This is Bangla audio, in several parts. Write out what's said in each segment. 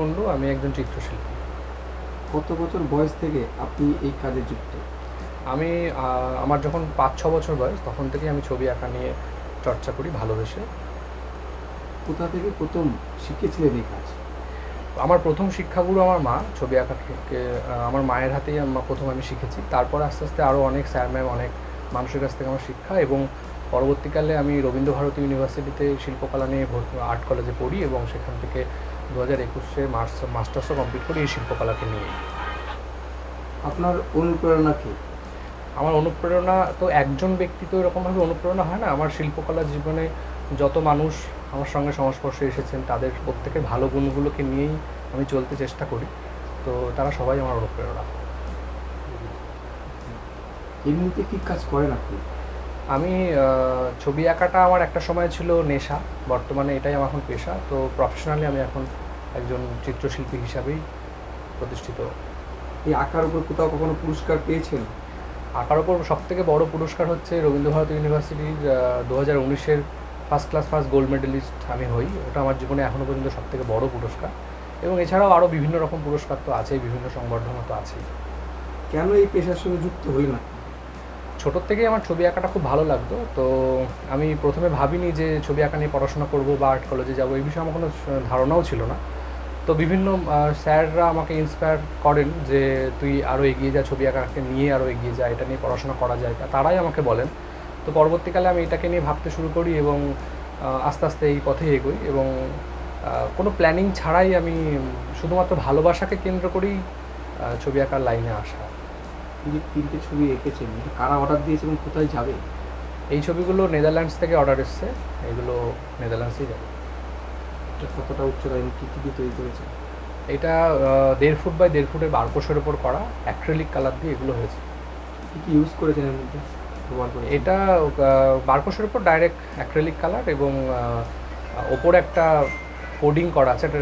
কুণ্ডু আমি একজন চিত্রশিল্পী। কত বছর বয়স থেকে আপনি এই কাজে যুক্ত? আমি আমার যখন পাঁচ ছ বছর বয়স তখন থেকেই আমি ছবি আঁকা নিয়ে চর্চা করি ভালোবেসে। কোথা থেকে প্রথম শিখেছিলেন এই কাজ? আমার প্রথম শিক্ষাগুলো আমার মা ছবি আঁকা থেকে আমার মায়ের হাতেই প্রথম আমি শিখেছি। তারপর আস্তে আস্তে আরও অনেক স্যার ম্যাম অনেক মানুষের কাছ থেকে আমার শিক্ষা এবং পরবর্তীকালে আমি রবীন্দ্রভারতী ইউনিভার্সিটিতে শিল্পকলা নিয়ে ভর্তি আর্ট কলেজে পড়ি এবং সেখান থেকে দু হাজার একুশে মাস্টার্সও কমপ্লিট করি এই শিল্পকলাকে নিয়ে। আপনার অনুপ্রেরণা কি? আমার অনুপ্রেরণা তো একজন ব্যক্তি তো এরকমভাবে অনুপ্রেরণা হয় না। আমার শিল্পকলা জীবনে যত মানুষ আমার সঙ্গে সংস্পর্শে এসেছেন তাদের প্রত্যেকের ভালো গুণগুলোকে নিয়েই আমি চলতে চেষ্টা করি। তো তারা সবাই আমার অনুপ্রেরণা। এমনিতে কি কাজ করেন আপনি? আমি ছবি আঁকাটা আমার একটা সময় ছিল নেশা। বর্তমানে এটাই আমার এখন পেশা। তো প্রফেশনালি আমি এখন একজন চিত্রশিল্পী হিসাবেই প্রতিষ্ঠিত। এই আঁকার উপর কোথাও কখনো পুরস্কার পেয়েছেন? আঁকার উপর সব থেকে বড় পুরস্কার হচ্ছে রবীন্দ্রভারতী ইউনিভার্সিটির দু হাজার উনিশের first class first gold medalist আমি হই। ওটা আমার জীবনে এখনও পর্যন্ত সব থেকে বড় পুরস্কার। এবং এছাড়াও আরও বিভিন্ন রকম পুরস্কার তো আছেই বিভিন্ন সংবর্ধনা তো আছেই। কেন এই পেশার সঙ্গে যুক্ত হলেন আপনি ছোটোর থেকেই আমার ছবি আঁকাটা খুব ভালো লাগতো। তো আমি প্রথমে ভাবিনি যে ছবি আঁকা নিয়ে পড়াশোনা করব বা আর্ট কলেজে যাব, এই বিষয়ে আমার কোনো ধারণাও ছিল না। তো বিভিন্ন স্যাররা আমাকে ইন্সপায়ার করেন যে তুই আরও এগিয়ে যা, ছবি আঁকাকে নিয়ে আরও এগিয়ে যা, এটা নিয়ে পড়াশোনা করা যায়। তারাই আমাকে বলেন। তো পরবর্তীকালে আমি এটাকে নিয়ে ভাবতে শুরু করি এবং আস্তে আস্তে এই পথে এগোই এবং কোনো প্ল্যানিং ছাড়াই আমি শুধুমাত্র ভালোবাসাকে কেন্দ্র করেই ছবি আঁকার লাইনে আসা। যে তিনটে ছবি এঁকেছেন। কারা অর্ডার দিয়েছে এবং কোথায় যাবে? এই ছবিগুলো নেদারল্যান্ডস থেকে অর্ডার এসছে। এগুলো নেদারল্যান্ডসেই যাবে। এটা কতটা উচ্চতা কী কী দিয়ে তৈরি করেছেন? এটা দেড় ফুট বাই দেড় ফুটের বারকোশের ওপর করা অ্যাক্রেলিক কালার দিয়ে এগুলো হয়েছে। কী কী ইউজ করেছেন এর মধ্যে? এটা বারকোশের ওপর ডাইরেক্ট অ্যাক্রেলিক কালার এবং ওপরে একটা কোডিং করা আছে। একটা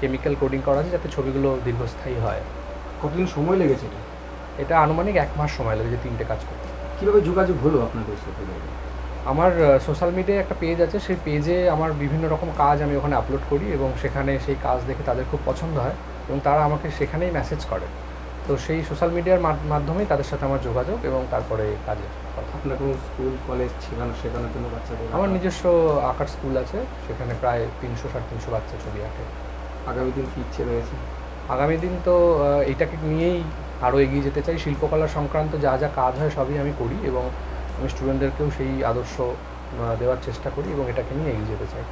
কেমিক্যাল কোডিং করা আছে যাতে ছবিগুলো দীর্ঘস্থায়ী হয়। কতদিন সময় লেগেছে এটা? এটা আনুমানিক এক মাস সময় লাগে যে তিনটে কাজ করতে। কীভাবে যোগাযোগ হলো আপনাদের সাথে আমার সোশ্যাল মিডিয়ায় একটা পেজ আছে সেই পেজে আমার বিভিন্ন রকম কাজ আমি ওখানে আপলোড করি এবং সেখানে সেই কাজ দেখে তাদের খুব পছন্দ হয় এবং তারা আমাকে সেখানেই মেসেজ করে। তো সেই সোশ্যাল মিডিয়ার মাধ্যমেই তাদের সাথে আমার যোগাযোগ এবং তারপরে কাজে আপনার কোনো স্কুল কলেজ শেখানো শেখানোর জন্য বাচ্চাদের আমার নিজস্ব আঁকার স্কুল আছে সেখানে প্রায় তিনশো সাড়ে তিনশো বাচ্চা ছবি আঁকে। আগামী দিন কী ইচ্ছে রয়েছে? আগামী দিন তো এইটাকে নিয়েই আরও এগিয়ে যেতে চাই। শিল্পকলা সংক্রান্ত যা যা কাজ হয় সবই আমি করি এবং আমি স্টুডেন্টদেরকেও সেই আদর্শ দেওয়ার চেষ্টা করি এবং এটাকে নিয়ে এগিয়ে যেতে চাই।